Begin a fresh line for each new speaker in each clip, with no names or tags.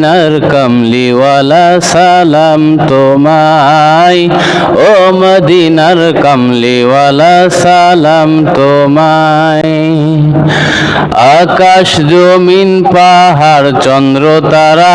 মদিনার কমলিওয়ালা সালাম তোমায়। ও মদিনার কমলিওয়ালা সালাম তোমায়। আকাশ জমিন পাহাড় চন্দ্র তারা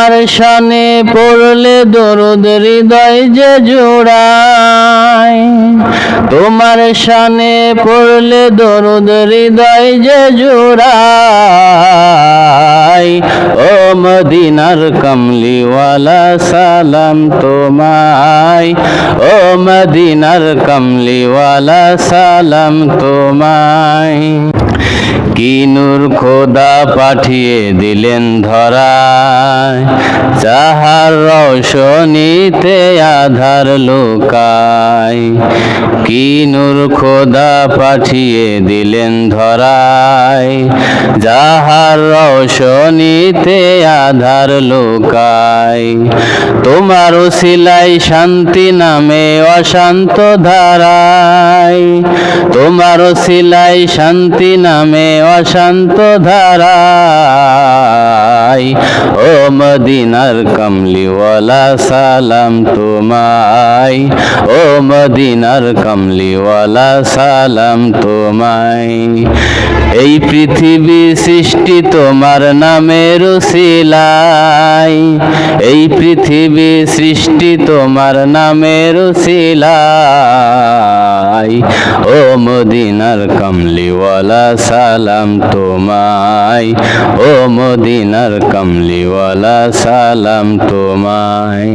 তোমার শানে পড়লে দরুদ হৃদয় যে জোড়ায়। তোমার শানে পড়লে দরুদ হৃদয় যে জোড়ায়। ও মদিনার কমলিওয়ালা, সালাম তোমায়। ও মদিনার কমলিওয়ালা, সালাম তোমায়। কি নূর খোদা পাঠিয়ে দিলেন ধরায়। যাহার রোশনীতে আধার লোকায় কি নূর খোদা পাঠিয়ে দিলেন ধরায়। যাহার রোশনীতে আধার লোকায়, তোমার সিলাই শান্তি নামে অশান্ত ধারায়। তোমার সিলাই শান্তি নামে অশান্ত ধারায়, ও মদিনার কমলিওয়ালা, সালাম তোমায়। ও মদিনার কমলিওয়ালা, সালাম তোমায়। এই পৃথিবী সৃষ্টি তোমার নামের শিলাই এই পৃথিবী সৃষ্টি তোমার নামের শিলাই ও মদিনার কমলিওয়ালা, সালাম তোমায়। ও মদিনার কমলিওয়ালা, সালাম তোমায়।